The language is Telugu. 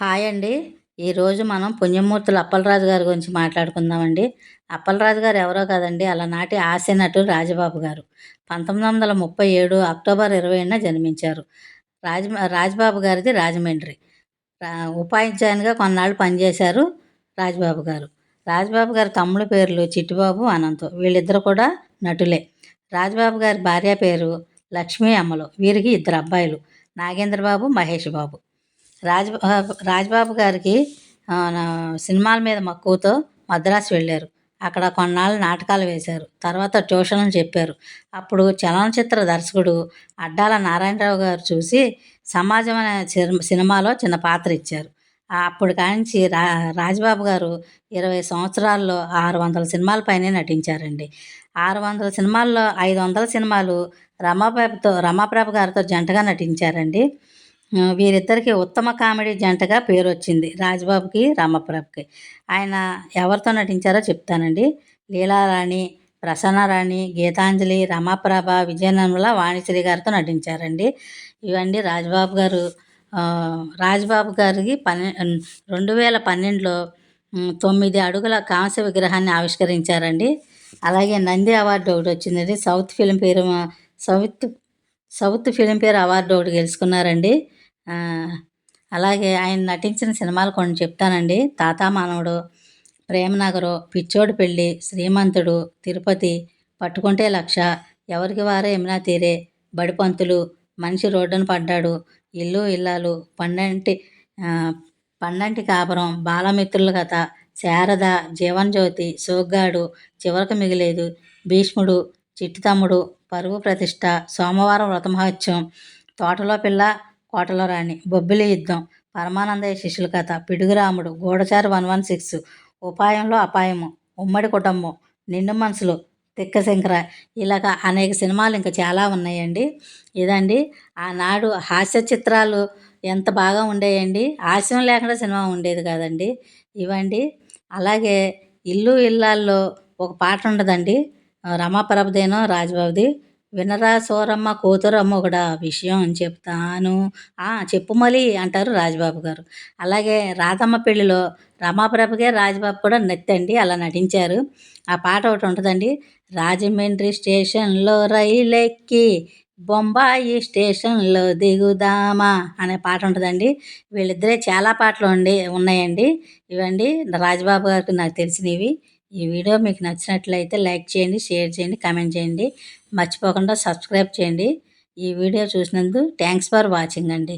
హాయ్ అండి. ఈరోజు మనం పుణ్యమూర్తులు అప్పలరాజు గారి గురించి మాట్లాడుకుందామండి. అప్పలరాజు గారు ఎవరో కదండి అలనాటి హాస్య నటుడు రాజబాబు గారు. పంతొమ్మిది వందల ముప్పై ఏడు అక్టోబర్ ఇరవైన జన్మించారు. రాజ రాజబాబు గారిది రాజమండ్రి. ఉపాధ్యాయునిగా కొన్నాళ్ళు పనిచేశారు రాజబాబు గారు. రాజబాబు గారి తమ్ముడు పేర్లు చిట్టిబాబు అనంత్. వీళ్ళిద్దరు కూడా నటులే. రాజబాబు గారి భార్య పేరు లక్ష్మీ అమ్మలు. వీరికి ఇద్దరు అబ్బాయిలు. నాగేంద్రబాబు మహేష్ బాబు. రాజ్ రాజ్బాబు గారికి సినిమాల మీద మక్కువతో మద్రాసు వెళ్ళారు. అక్కడ కొన్నాళ్ళు నాటకాలు వేశారు. తర్వాత ట్యూషన్లు చెప్పారు. అప్పుడు చలనచిత్ర దర్శకుడు అడ్డాల నారాయణరావు గారు చూసి సమాజం అనే సినిమాలో చిన్న పాత్ర ఇచ్చారు. అప్పుడు కానించి రా రాజబాబు గారు ఇరవై సంవత్సరాల్లో ఆరు వందల సినిమాల పైనే నటించారండి. ఆరు వందల సినిమాల్లో ఐదు వందల సినిమాలు రమాప్రభతో రమాప్రభ గారితో జంటగా నటించారండి. వీరిద్దరికి ఉత్తమ కామెడీ జంటగా పేరు వచ్చింది రాజ్బాబుకి రామప్రభుకి. ఆయన ఎవరితో నటించారో చెప్తానండి. లీలారాణి ప్రసన్నరాణి గీతాంజలి రమాప్రభ విజయనర్మల వాణిశ్రీ గారితో నటించారండి. ఇవన్నీ రాజ్బాబు గారు రాజ్బాబు గారికి పన్నె రెండు వేల పన్నెండులో తొమ్మిది అడుగుల కాంస్య విగ్రహాన్ని ఆవిష్కరించారండి. అలాగే నంది అవార్డు ఒకటి వచ్చిందండి. సౌత్ ఫిలిం పేరు సౌత్ సౌత్ ఫిలింఫేర్ అవార్డు ఒకటి గెలుచుకున్నారండి. అలాగే ఆయన నటించిన సినిమాలు కొన్ని చెప్తానండి. తాతా మానవుడు ప్రేమనగరు పిచ్చోడు పెళ్ళి శ్రీమంతుడు తిరుపతి పట్టుకుంటే లక్ష ఎవరికి వారే యమునా తీరే బడిపంతులు మనిషి రోడ్డున పడ్డాడు ఇల్లు ఇల్లాలు పండంటి పండంటి కాపురం బాలమిత్రుల కథ శారద జీవన్జ్యోతి సోగ్గాడు చివరకు మిగిలేదు భీష్ముడు చిట్టి తమ్ముడు పరుగు ప్రతిష్ట సోమవారం వ్రతమహోత్సవం తోటలో పిల్ల కోటలో రాణి. బొబ్బిలి యుద్ధం. పరమానందయ్య శిష్యుల కథ. పిడుగురాముడు గూఢచారి వన్ వన్ సిక్స్. ఉపాయంలో అపాయము. ఉమ్మడి కుటుంబం. నిండు మనసులు. తిక్కశంకర ఇలాగ అనేక సినిమాలు ఇంకా చాలా ఉన్నాయండి. ఇదండి. ఆనాడు హాస్య చిత్రాలు ఎంత బాగా ఉండేయండి. హాస్యం లేకుండా సినిమా ఉండేది కాదండి. ఇవండి. అలాగే ఇల్లు ఇల్లాల్లో ఒక పాట ఉండదండి. రమాప్రభదేనో రాజబాబుది. వినరా సోరమ్మ కూతురమ్మ కూడా విషయం చెప్తాను. చెప్పు మలి అంటారు రాజబాబు గారు. అలాగే రాధమ్మ పెళ్ళిలో రమాప్రభకే రాజబాబు కూడా నెత్తండి అలా నటించారు. ఆ పాట ఒకటి ఉంటుందండి రాజమండ్రి స్టేషన్లో రైలెక్కి బొంబాయి స్టేషన్లో దిగుదామా అనే పాట ఉంటుందండి. వీళ్ళిద్దరే చాలా పాటలు ఉండి ఉన్నాయండి. ఇవండి రాజబాబు గారికి నాకు తెలిసినవి. ఈ వీడియో మీకు నచ్చినట్లయితే లైక్ చేయండి షేర్ చేయండి కామెంట్ చేయండి. మర్చిపోకుండా సబ్స్క్రైబ్ చేయండి. ఈ వీడియో చూసినందుకు థ్యాంక్స్ ఫర్ వాచింగ్ అండి.